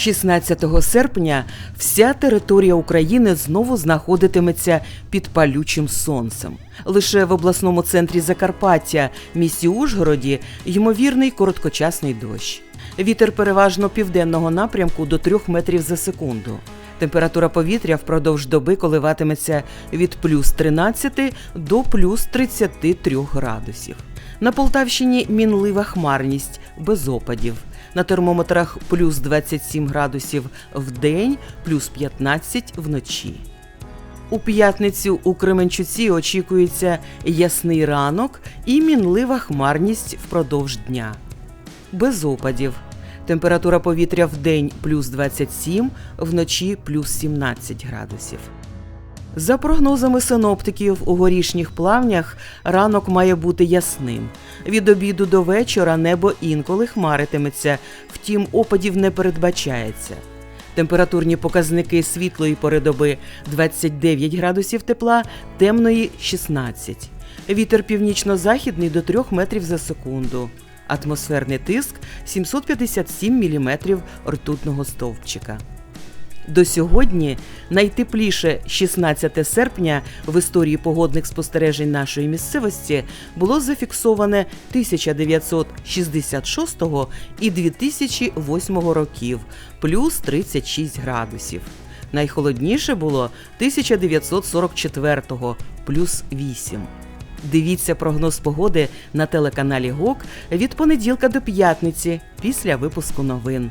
16 серпня вся територія України знову знаходитиметься під палючим сонцем. Лише в обласному центрі Закарпаття, місті Ужгороді, ймовірний короткочасний дощ. Вітер переважно південного напрямку до 3 метрів за секунду. Температура повітря впродовж доби коливатиметься від плюс 13 до плюс 33 градусів. На Полтавщині мінлива хмарність без опадів. На термометрах плюс 27 градусів в день, плюс 15 вночі. У п'ятницю у Кременчуці очікується ясний ранок і мінлива хмарність впродовж дня. Без опадів. Температура повітря в день плюс 27, вночі плюс 17 градусів. За прогнозами синоптиків, у горішніх плавнях ранок має бути ясним. Від обіду до вечора небо інколи хмаритиметься, втім опадів не передбачається. Температурні показники світлої пори доби 29 градусів тепла, темної 16. Вітер північно-західний до 3 метрів за секунду. Атмосферний тиск 757 міліметрів ртутного стовпчика. До сьогодні найтепліше 16 серпня в історії погодних спостережень нашої місцевості було зафіксоване 1966 і 2008 років плюс 36 градусів. Найхолодніше було 1944 плюс 8. Дивіться прогноз погоди на телеканалі ГОК від понеділка до п'ятниці після випуску новин.